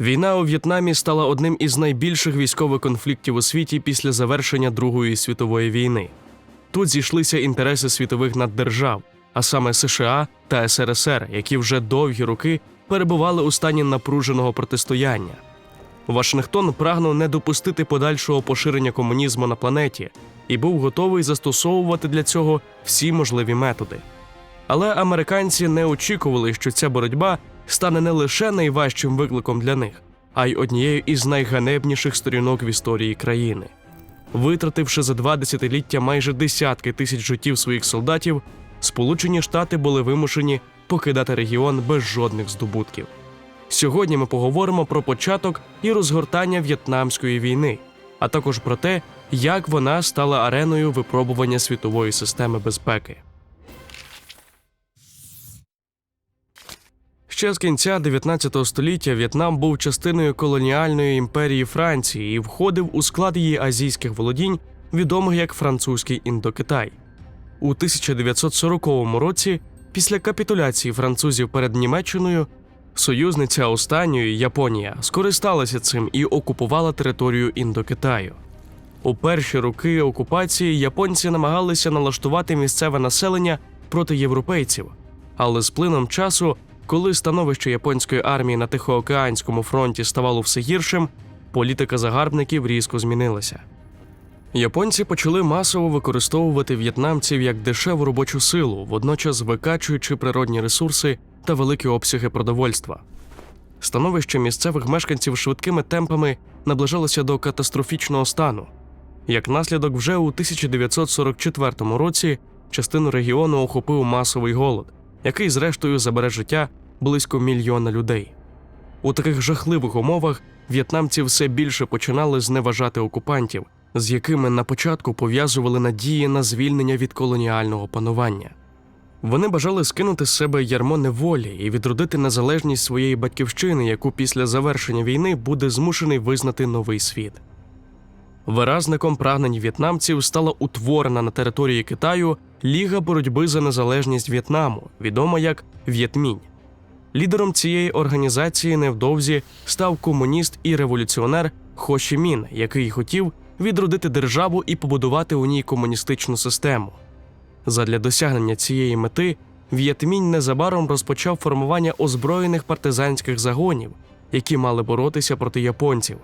Війна у В'єтнамі стала одним із найбільших військових конфліктів у світі після завершення Другої світової війни. Тут зійшлися інтереси світових наддержав, а саме США та СРСР, які вже довгі роки перебували у стані напруженого протистояння. Вашингтон прагнув не допустити подальшого поширення комунізму на планеті і був готовий застосовувати для цього всі можливі методи. Але американці не очікували, що ця боротьба стане не лише найважчим викликом для них, а й однією із найганебніших сторінок в історії країни. Витративши за два десятиліття майже десятки тисяч життів своїх солдатів, Сполучені Штати були вимушені покидати регіон без жодних здобутків. Сьогодні ми поговоримо про початок і розгортання В'єтнамської війни, а також про те, як вона стала ареною випробування світової системи безпеки. Ще з кінця 19 століття В'єтнам був частиною колоніальної імперії Франції і входив у склад її азійських володінь, відомих як французький індокитай. У 1940 році, після капітуляції французів перед Німеччиною, союзниця останньої Японія скористалася цим і окупувала територію Індокитаю. У перші роки окупації японці намагалися налаштувати місцеве населення проти європейців, але з плином часу, коли становище японської армії на Тихоокеанському фронті ставало все гіршим, політика загарбників різко змінилася. Японці почали масово використовувати в'єтнамців як дешеву робочу силу, водночас викачуючи природні ресурси та великі обсяги продовольства. Становище місцевих мешканців швидкими темпами наближалося до катастрофічного стану. Як наслідок, вже у 1944 році частину регіону охопив масовий голод, який, зрештою, забере життя близько мільйона людей. У таких жахливих умовах в'єтнамці все більше починали зневажати окупантів, з якими на початку пов'язували надії на звільнення від колоніального панування. Вони бажали скинути з себе ярмо неволі і відродити незалежність своєї батьківщини, яку після завершення війни буде змушений визнати новий світ. Виразником прагнень в'єтнамців стала утворена на території Китаю Ліга боротьби за незалежність В'єтнаму, відома як В'єтмінь. Лідером цієї організації невдовзі став комуніст і революціонер Хо Чі Мін, який хотів відродити державу і побудувати у ній комуністичну систему. Задля досягнення цієї мети В'єтмінь незабаром розпочав формування озброєних партизанських загонів, які мали боротися проти японців.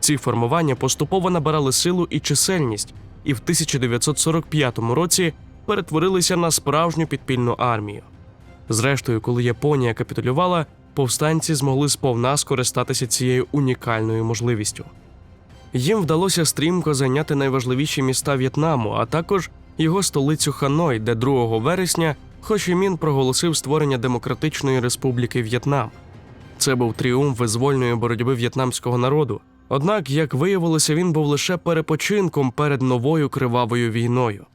Ці формування поступово набирали силу і чисельність, і в 1945 році перетворилися на справжню підпільну армію. Зрештою, коли Японія капітулювала, повстанці змогли сповна скористатися цією унікальною можливістю. Їм вдалося стрімко зайняти найважливіші міста В'єтнаму, а також його столицю Ханой, де 2 вересня Хо Чі Мін проголосив створення Демократичної Республіки В'єтнам. Це був тріумф визвольної боротьби в'єтнамського народу. Однак, як виявилося, він був лише перепочинком перед новою кривавою війною.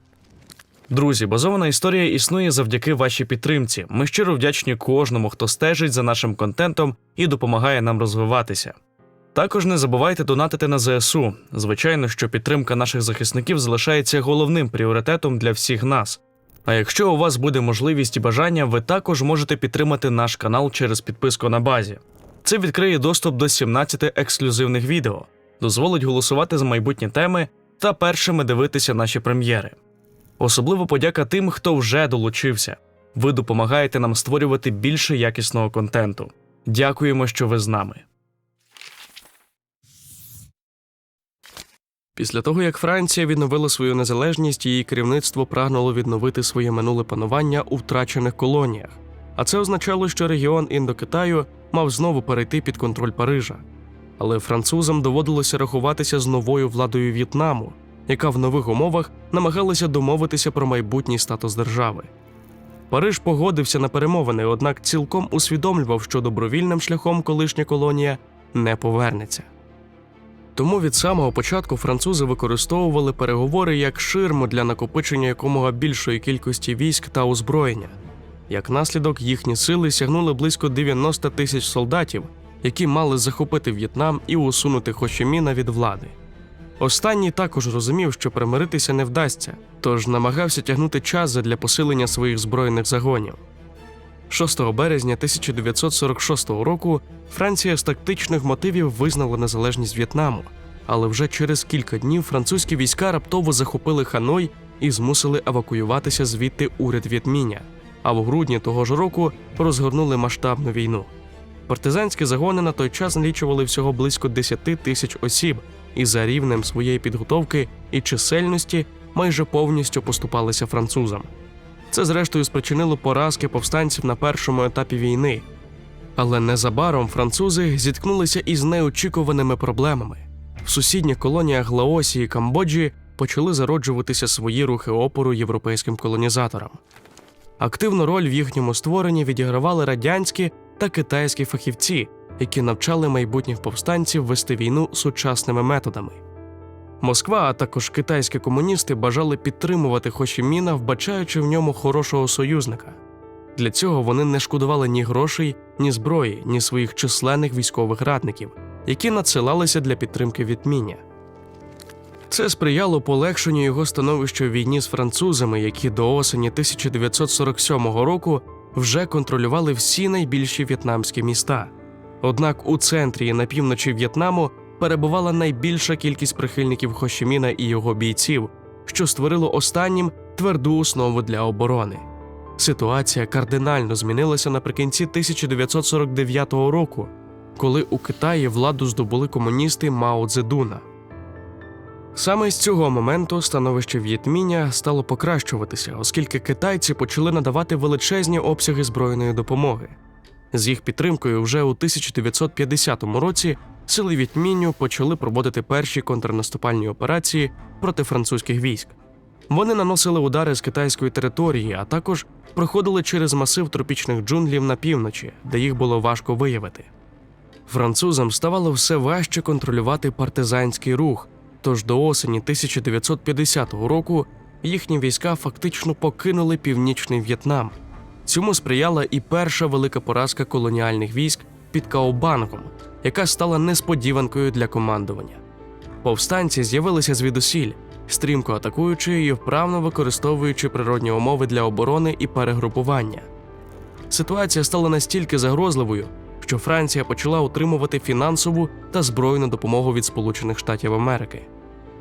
Друзі, базована історія існує завдяки вашій підтримці. Ми щиро вдячні кожному, хто стежить за нашим контентом і допомагає нам розвиватися. Також не забувайте донатити на ЗСУ. Звичайно, що підтримка наших захисників залишається головним пріоритетом для всіх нас. А якщо у вас буде можливість і бажання, ви також можете підтримати наш канал через підписку на базі. Це відкриє доступ до 17 ексклюзивних відео, дозволить голосувати за майбутні теми та першими дивитися наші прем'єри. Особливо подяка тим, хто вже долучився. Ви допомагаєте нам створювати більше якісного контенту. Дякуємо, що ви з нами. Після того, як Франція відновила свою незалежність, її керівництво прагнуло відновити своє минуле панування у втрачених колоніях. А це означало, що регіон Індокитаю мав знову перейти під контроль Парижа. Але французам доводилося рахуватися з новою владою В'єтнаму, яка в нових умовах намагалася домовитися про майбутній статус держави. Париж погодився на перемовини, однак цілком усвідомлював, що добровільним шляхом колишня колонія не повернеться. Тому від самого початку французи використовували переговори як ширму для накопичення якомога більшої кількості військ та озброєння. Як наслідок, їхні сили сягнули близько 90 тисяч солдатів, які мали захопити В'єтнам і усунути Хошіміна від влади. Останній також розумів, що примиритися не вдасться, тож намагався тягнути час задля посилення своїх збройних загонів. 6 березня 1946 року Франція з тактичних мотивів визнала незалежність В'єтнаму, але вже через кілька днів французькі війська раптово захопили Ханой і змусили евакуюватися звідти уряд В'єтміня. А в грудні того ж року розгорнули масштабну війну. Партизанські загони на той час налічували всього близько 10 тисяч осіб, і за рівнем своєї підготовки і чисельності майже повністю поступалися французам. Це, зрештою, спричинило поразки повстанців на першому етапі війни. Але незабаром французи зіткнулися із неочікуваними проблемами. В сусідніх колоніях Лаосі і Камбоджі почали зароджуватися свої рухи опору європейським колонізаторам. Активну роль в їхньому створенні відігравали радянські та китайські фахівці, які навчали майбутніх повстанців вести війну сучасними методами. Москва, а також китайські комуністи бажали підтримувати Хошіміна, вбачаючи в ньому хорошого союзника. Для цього вони не шкодували ні грошей, ні зброї, ні своїх численних військових радників, які надсилалися для підтримки Вітміня. Це сприяло полегшенню його становища у війні з французами, які до осені 1947 року вже контролювали всі найбільші в'єтнамські міста. Однак у центрі і на півночі В'єтнаму перебувала найбільша кількість прихильників Хошіміна і його бійців, що створило останнім тверду основу для оборони. Ситуація кардинально змінилася наприкінці 1949 року, коли у Китаї владу здобули комуністи Мао Цзедуна. Саме з цього моменту становище В'єтміня стало покращуватися, оскільки китайці почали надавати величезні обсяги збройної допомоги. З їх підтримкою вже у 1950 році сили В'єтміню почали проводити перші контрнаступальні операції проти французьких військ. Вони наносили удари з китайської території, а також проходили через масив тропічних джунглів на півночі, де їх було важко виявити. Французам ставало все важче контролювати партизанський рух, тож до осені 1950 року їхні війська фактично покинули північний В'єтнам. Цьому сприяла і перша велика поразка колоніальних військ під Каобангом, яка стала несподіванкою для командування. Повстанці з'явилися звідусіль, стрімко атакуючи і вправно використовуючи природні умови для оборони і перегрупування. Ситуація стала настільки загрозливою, що Франція почала отримувати фінансову та збройну допомогу від Сполучених Штатів Америки.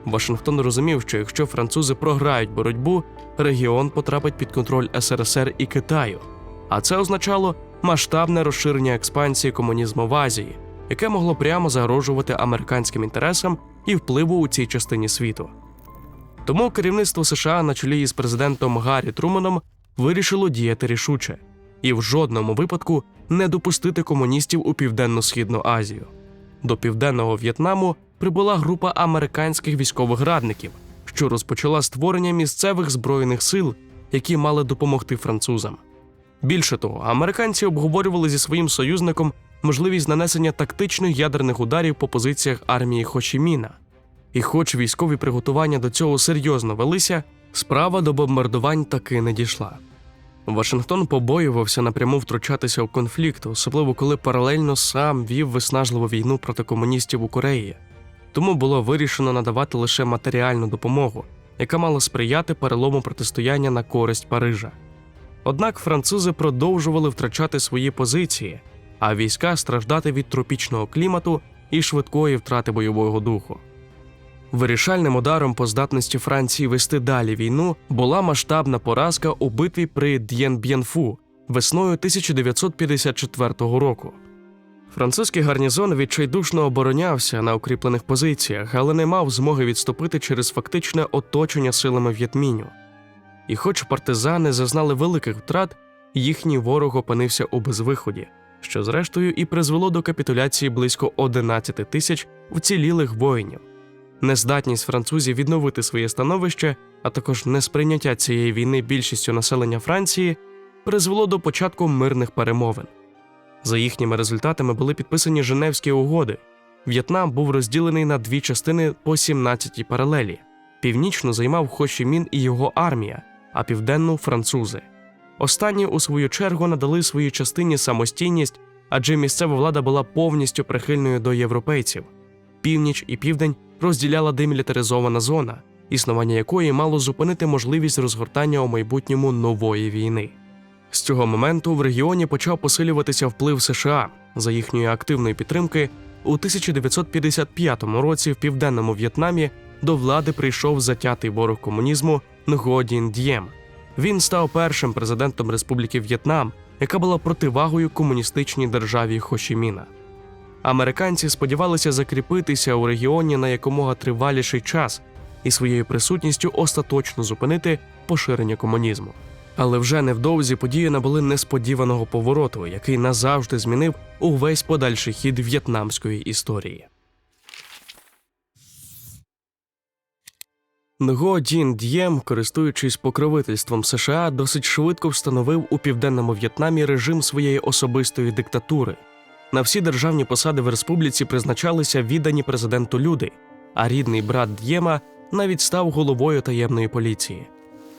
Вашингтон розумів, що якщо французи програють боротьбу, регіон потрапить під контроль СРСР і Китаю, а це означало масштабне розширення експансії комунізму в Азії, яке могло прямо загрожувати американським інтересам і впливу у цій частині світу. Тому керівництво США на чолі із президентом Гаррі Труманом вирішило діяти рішуче і в жодному випадку не допустити комуністів у південно-східну Азію. До південного В'єтнаму прибула група американських військових радників, що розпочала створення місцевих збройних сил, які мали допомогти французам. Більше того, американці обговорювали зі своїм союзником можливість нанесення тактичних ядерних ударів по позиціях армії Хошіміна. І, хоч військові приготування до цього серйозно велися, справа до бомбардувань таки не дійшла. Вашингтон побоювався напряму втручатися у конфлікт, особливо коли паралельно сам вів виснажливу війну проти комуністів у Кореї. Тому було вирішено надавати лише матеріальну допомогу, яка мала сприяти перелому протистояння на користь Парижа. Однак французи продовжували втрачати свої позиції, а війська страждати від тропічного клімату і швидкої втрати бойового духу. Вирішальним ударом по здатності Франції вести далі війну була масштабна поразка у битві при Д'єнб'єнфу весною 1954 року. Французький гарнізон відчайдушно оборонявся на укріплених позиціях, але не мав змоги відступити через фактичне оточення силами В'єтміню. І хоч партизани зазнали великих втрат, їхній ворог опинився у безвиході, що зрештою і призвело до капітуляції близько 11 тисяч вцілілих воїнів. Нездатність французів відновити своє становище, а також несприйняття цієї війни більшістю населення Франції, призвело до початку мирних перемовин. За їхніми результатами були підписані Женевські угоди. В'єтнам був розділений на дві частини по 17 паралелі. Північну займав Хошімін і його армія, а південну французи. Останні, у свою чергу, надали своїй частині самостійність, адже місцева влада була повністю прихильною до європейців. Північ і південь розділяла демілітаризована зона, існування якої мало зупинити можливість розгортання у майбутньому нової війни. З цього моменту в регіоні почав посилюватися вплив США за їхньої активної підтримки. У 1955 році в південному В'єтнамі до влади прийшов затятий ворог комунізму Dinh Diem. Він став першим президентом Республіки В'єтнам, яка була противагою комуністичній державі Хошіміна. Американці сподівалися закріпитися у регіоні на якомога триваліший час і своєю присутністю остаточно зупинити поширення комунізму. Але вже невдовзі події набули несподіваного повороту, який назавжди змінив увесь подальший хід в'єтнамської історії. Нго Дін Д'єм, користуючись покровительством США, досить швидко встановив у південному В'єтнамі режим своєї особистої диктатури. На всі державні посади в республіці призначалися віддані президенту люди, а рідний брат Д'єма навіть став головою таємної поліції.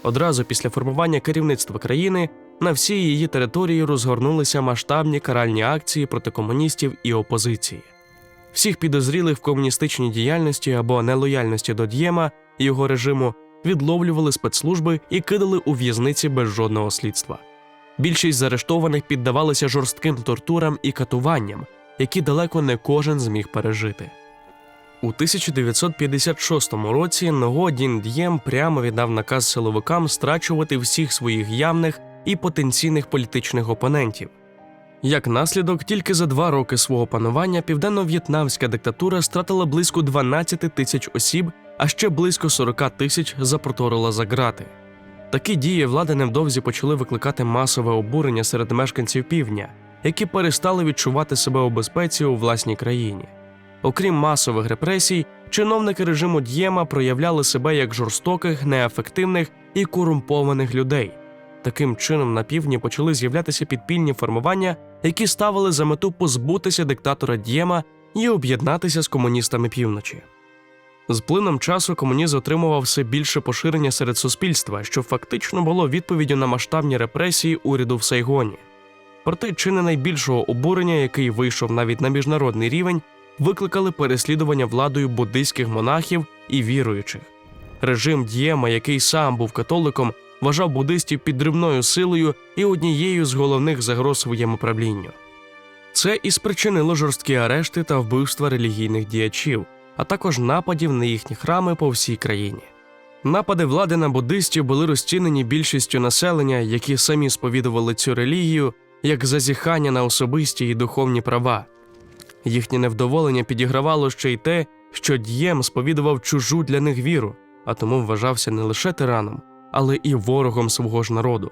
Одразу після формування керівництва країни на всій її території розгорнулися масштабні каральні акції проти комуністів і опозиції. Всіх підозрілих в комуністичній діяльності або нелояльності до Д'єма і його режиму відловлювали спецслужби і кидали у в'язниці без жодного слідства. Більшість заарештованих піддавалися жорстким тортурам і катуванням, які далеко не кожен зміг пережити. У 1956 році Ного Дін Д'єм прямо віддав наказ силовикам страчувати всіх своїх явних і потенційних політичних опонентів. Як наслідок, тільки за два роки свого панування південно-в'єтнамська диктатура стратила близько 12 тисяч осіб, а ще близько 40 тисяч запроторила за ґрати. Такі дії влади невдовзі почали викликати масове обурення серед мешканців півдня, які перестали відчувати себе у безпеці у власній країні. Окрім масових репресій, чиновники режиму Д'єма проявляли себе як жорстоких, неефективних і корумпованих людей. Таким чином, на півдні почали з'являтися підпільні формування, які ставили за мету позбутися диктатора Д'єма і об'єднатися з комуністами півночі. З плином часу комунізм отримував все більше поширення серед суспільства, що фактично було відповіддю на масштабні репресії уряду в Сайгоні. Проте чи не найбільшого обурення, який вийшов навіть на міжнародний рівень, викликали переслідування владою буддийських монахів і віруючих. Режим Д'єма, який сам був католиком, вважав буддистів підривною силою і однією з головних загроз своєму правлінню. Це і спричинило жорсткі арешти та вбивства релігійних діячів, а також нападів на їхні храми по всій країні. Напади влади на буддистів були розцінені більшістю населення, які самі сповідували цю релігію, як зазіхання на особисті і духовні права. Їхнє невдоволення підігравало ще й те, що Д'єм сповідував чужу для них віру, а тому вважався не лише тираном, але і ворогом свого ж народу.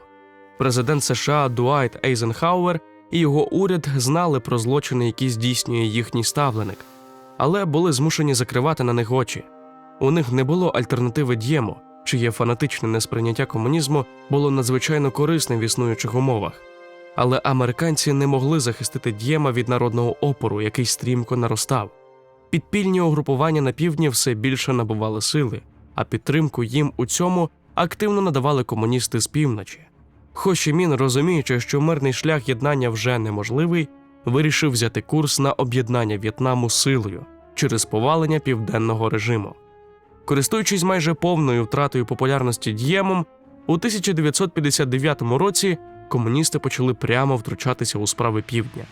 Президент США Дуайт Ейзенхауер і його уряд знали про злочини, які здійснює їхній ставленик, але були змушені закривати на них очі. У них не було альтернативи Д'єму, чиє фанатичне несприйняття комунізму було надзвичайно корисним в існуючих умовах. Але американці не могли захистити Д'єма від народного опору, який стрімко наростав. Підпільні угрупування на півдні все більше набували сили, а підтримку їм у цьому активно надавали комуністи з півночі. Хошімін, розуміючи, що мирний шлях єднання вже неможливий, вирішив взяти курс на об'єднання В'єтнаму силою через повалення південного режиму. Користуючись майже повною втратою популярності Д'ємом, у 1959 році комуністи почали прямо втручатися у справи півдня.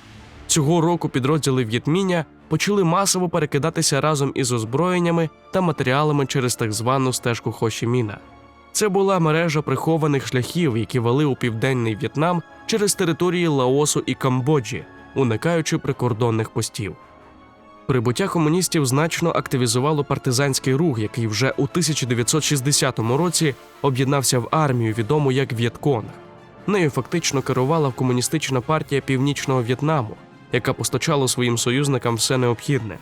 Цього року підрозділи В'єтміня почали масово перекидатися разом із озброєннями та матеріалами через так звану стежку Хошіміна. Це була мережа прихованих шляхів, які вели у південний В'єтнам через території Лаосу і Камбоджі, уникаючи прикордонних постів. Прибуття комуністів значно активізувало партизанський рух, який вже у 1960 році об'єднався в армію, відому як В'єтконг. Нею фактично керувала комуністична партія Північного В'єтнаму, яка постачала своїм союзникам все необхідне.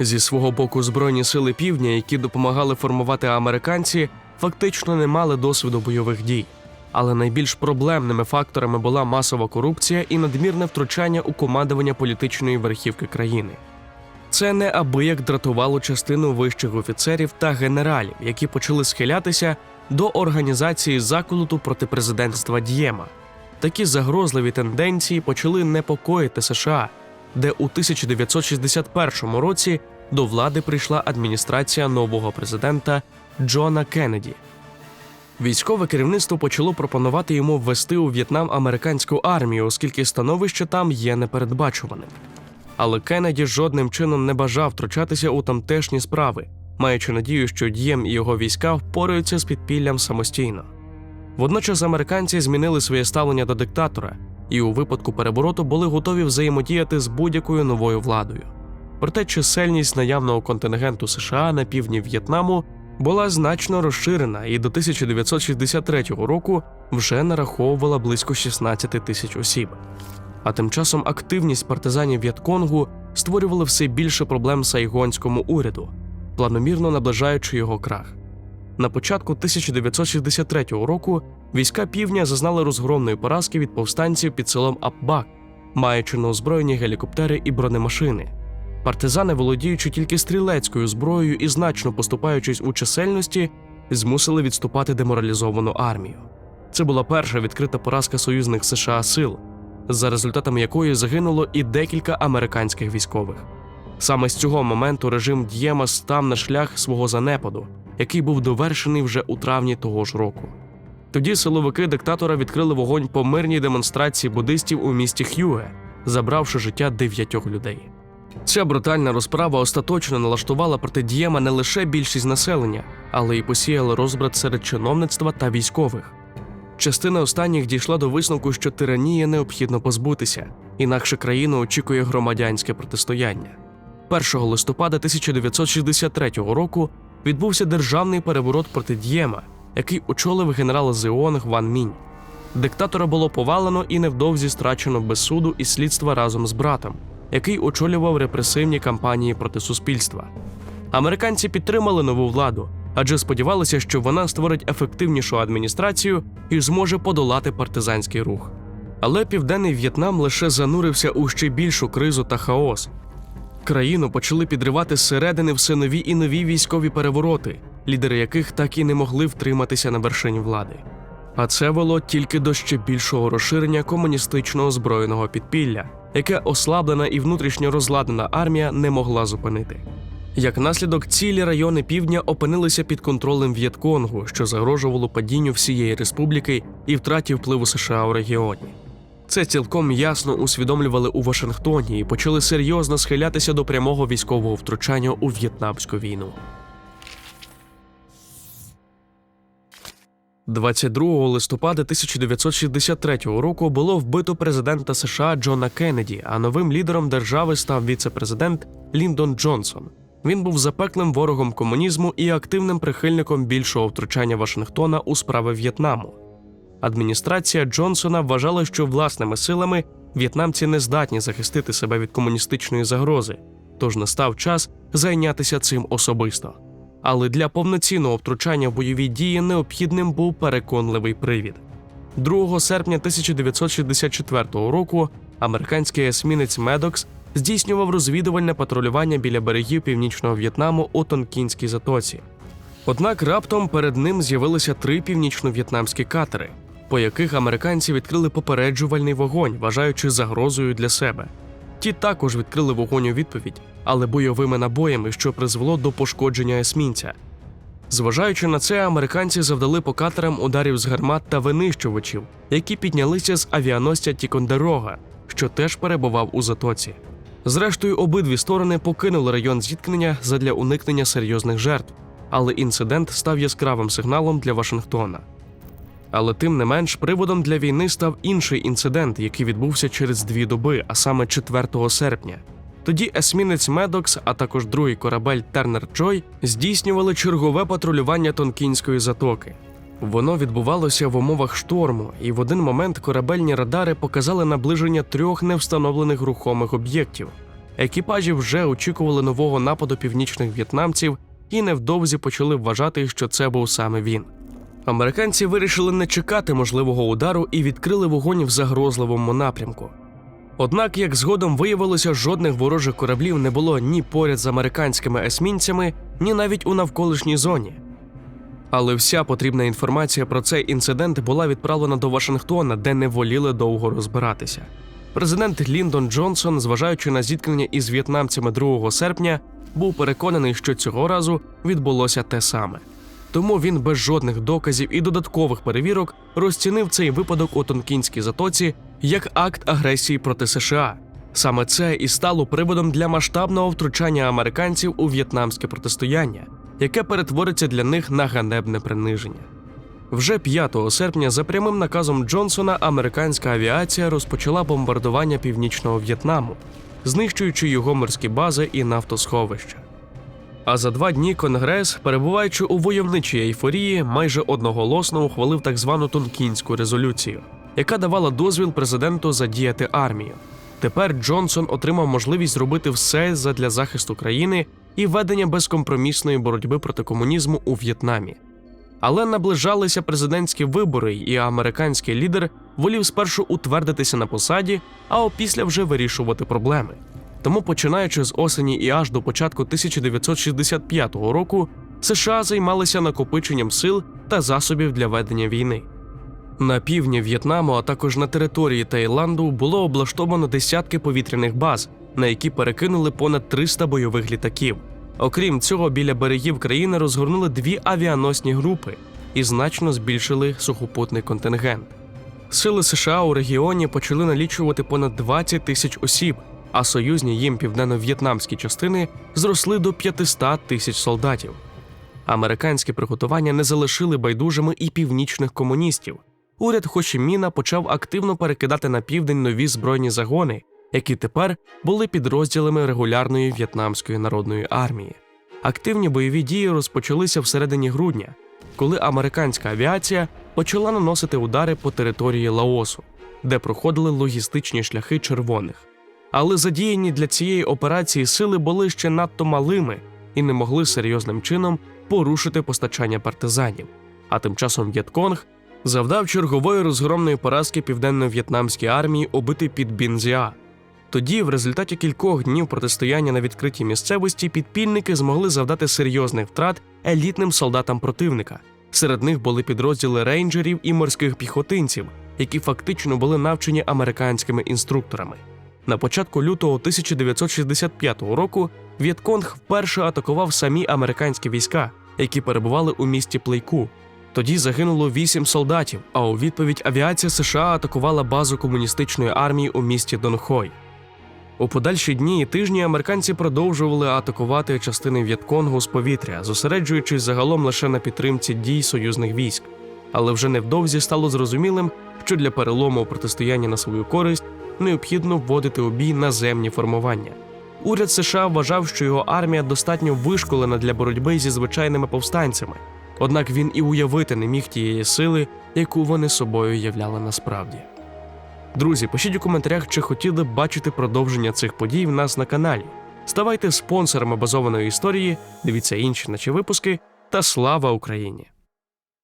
Зі свого боку, Збройні сили півдня, які допомагали формувати американці, фактично не мали досвіду бойових дій. Але найбільш проблемними факторами була масова корупція і надмірне втручання у командування політичної верхівки країни. Це неабияк дратувало частину вищих офіцерів та генералів, які почали схилятися до організації заколоту проти президентства Д'єма. Такі загрозливі тенденції почали непокоїти США, де у 1961 році до влади прийшла адміністрація нового президента Джона Кеннеді. Військове керівництво почало пропонувати йому ввести у В'єтнам американську армію, оскільки становище там є непередбачуваним. Але Кеннеді жодним чином не бажав втручатися у тамтешні справи, маючи надію, що Д'єм і його війська впораються з підпіллям самостійно. Водночас американці змінили своє ставлення до диктатора і у випадку перевороту були готові взаємодіяти з будь-якою новою владою. Проте чисельність наявного контингенту США на півдні В'єтнаму була значно розширена і до 1963 року вже нараховувала близько 16 тисяч осіб. А тим часом активність партизанів В'єтконгу створювала все більше проблем сайгонському уряду, планомірно наближаючи його крах. На початку 1963 року війська півдня зазнали розгромної поразки від повстанців під селом Апбак, маючи на озброєнні гелікоптери і бронемашини. Партизани, володіючи тільки стрілецькою зброєю і значно поступаючись у чисельності, змусили відступати деморалізовану армію. Це була перша відкрита поразка союзних США сил, за результатами якої загинуло і декілька американських військових. Саме з цього моменту режим Д'єма став на шлях свого занепаду, який був довершений вже у травні того ж року. Тоді силовики диктатора відкрили вогонь по мирній демонстрації буддистів у місті Х'юге, забравши життя дев'ятьох людей. Ця брутальна розправа остаточно налаштувала проти Д'єма не лише більшість населення, але й посіяла розбрат серед чиновництва та військових. Частина останніх дійшла до висновку, що тиранія необхідно позбутися, інакше країну очікує громадянське протистояння. 1 листопада 1963 року відбувся державний переворот проти Д'єма, який очолив генерал Зеонг Ван Мінь. Диктатора було повалено і невдовзі страчено без суду і слідства разом з братом, який очолював репресивні кампанії проти суспільства. Американці підтримали нову владу, адже сподівалися, що вона створить ефективнішу адміністрацію і зможе подолати партизанський рух. Але південний В'єтнам лише занурився у ще більшу кризу та хаос. Країну почали підривати зсередини все нові і нові військові перевороти, лідери яких так і не могли втриматися на вершині влади. А це вело тільки до ще більшого розширення комуністичного збройного підпілля, яке ослаблена і внутрішньо розладнана армія не могла зупинити. Як наслідок, цілі райони півдня опинилися під контролем В'єтконгу, що загрожувало падінню всієї республіки і втраті впливу США у регіоні. Це цілком ясно усвідомлювали у Вашингтоні і почали серйозно схилятися до прямого військового втручання у В'єтнамську війну. 22 листопада 1963 року було вбито президента США Джона Кеннеді, а новим лідером держави став віце-президент Ліндон Джонсон. Він був запеклим ворогом комунізму і активним прихильником більшого втручання Вашингтона у справи В'єтнаму. Адміністрація Джонсона вважала, що власними силами в'єтнамці не здатні захистити себе від комуністичної загрози, тож настав час зайнятися цим особисто. Але для повноцінного втручання в бойові дії необхідним був переконливий привід. 2 серпня 1964 року американський есмінець Медокс здійснював розвідувальне патрулювання біля берегів північного В'єтнаму у Тонкінській затоці. Однак раптом перед ним з'явилися три північно-в'єтнамські катери, по яких американці відкрили попереджувальний вогонь, вважаючи загрозою для себе. Ті також відкрили вогонь у відповідь, але бойовими набоями, що призвело до пошкодження есмінця. Зважаючи на це, американці завдали по катерам ударів з гармат та винищувачів, які піднялися з авіаносця Тікондерога, що теж перебував у затоці. Зрештою, обидві сторони покинули район зіткнення задля уникнення серйозних жертв, але інцидент став яскравим сигналом для Вашингтона. Але тим не менш, приводом для війни став інший інцидент, який відбувся через дві доби, а саме 4 серпня. Тоді есмінець Медокс, а також другий корабель Тернер Джой здійснювали чергове патрулювання Тонкінської затоки. Воно відбувалося в умовах шторму, і в один момент корабельні радари показали наближення трьох невстановлених рухомих об'єктів. Екіпажі вже очікували нового нападу північних в'єтнамців і невдовзі почали вважати, що це був саме він. Американці вирішили не чекати можливого удару і відкрили вогонь в загрозливому напрямку. Однак, як згодом виявилося, жодних ворожих кораблів не було ні поряд з американськими есмінцями, ні навіть у навколишній зоні. Але вся потрібна інформація про цей інцидент була відправлена до Вашингтона, де не воліли довго розбиратися. Президент Ліндон Джонсон, зважаючи на зіткнення із в'єтнамцями 2 серпня, був переконаний, що цього разу відбулося те саме. Тому він без жодних доказів і додаткових перевірок розцінив цей випадок у Тонкінській затоці як акт агресії проти США. Саме це і стало приводом для масштабного втручання американців у в'єтнамське протистояння, яке перетвориться для них на ганебне приниження. Вже 5 серпня, за прямим наказом Джонсона, американська авіація розпочала бомбардування північного В'єтнаму, знищуючи його морські бази і нафтосховища. А за два дні Конгрес, перебуваючи у войовничій ейфорії, майже одноголосно ухвалив так звану Тонкінську резолюцію, яка давала дозвіл президенту задіяти армію. Тепер Джонсон отримав можливість зробити все задля захисту країни і ведення безкомпромісної боротьби проти комунізму у В'єтнамі. Але наближалися президентські вибори, і американський лідер волів спершу утвердитися на посаді, а опісля вже вирішувати проблеми. Тому, починаючи з осені і аж до початку 1965 року, США займалися накопиченням сил та засобів для ведення війни. На півдні В'єтнаму, а також на території Таїланду було облаштовано десятки повітряних баз, на які перекинули понад 300 бойових літаків. Окрім цього, біля берегів країни розгорнули дві авіаносні групи і значно збільшили сухопутний контингент. Сили США у регіоні почали налічувати понад 20 тисяч осіб, а союзні їм південно-в'єтнамські частини зросли до 500 тисяч солдатів. Американські приготування не залишили байдужими і північних комуністів. Уряд Хошіміна почав активно перекидати на південь нові збройні загони, які тепер були підрозділами регулярної в'єтнамської народної армії. Активні бойові дії розпочалися всередині грудня, коли американська авіація почала наносити удари по території Лаосу, де проходили логістичні шляхи червоних. Але задіяні для цієї операції сили були ще надто малими і не могли серйозним чином порушити постачання партизанів. А тим часом В'єтконг завдав чергової розгромної поразки південно-в'єтнамській армії убити під Бінзіа. Тоді, в результаті кількох днів протистояння на відкритій місцевості, підпільники змогли завдати серйозних втрат елітним солдатам противника. Серед них були підрозділи рейнджерів і морських піхотинців, які фактично були навчені американськими інструкторами. На початку лютого 1965 року В'єтконг вперше атакував самі американські війська, які перебували у місті Плейку. Тоді загинуло вісім солдатів, а у відповідь авіація США атакувала базу комуністичної армії у місті Донхой. У подальші дні і тижні американці продовжували атакувати частини В'єтконгу з повітря, зосереджуючись загалом лише на підтримці дій союзних військ. Але вже невдовзі стало зрозумілим, що для перелому у протистоянні на свою користь необхідно вводити у бій наземні формування. Уряд США вважав, що його армія достатньо вишколена для боротьби зі звичайними повстанцями, однак він і уявити не міг тієї сили, яку вони собою являли насправді. Друзі, пишіть у коментарях, чи хотіли б бачити продовження цих подій в нас на каналі. Ставайте спонсорами базованої історії, дивіться інші наші випуски та слава Україні!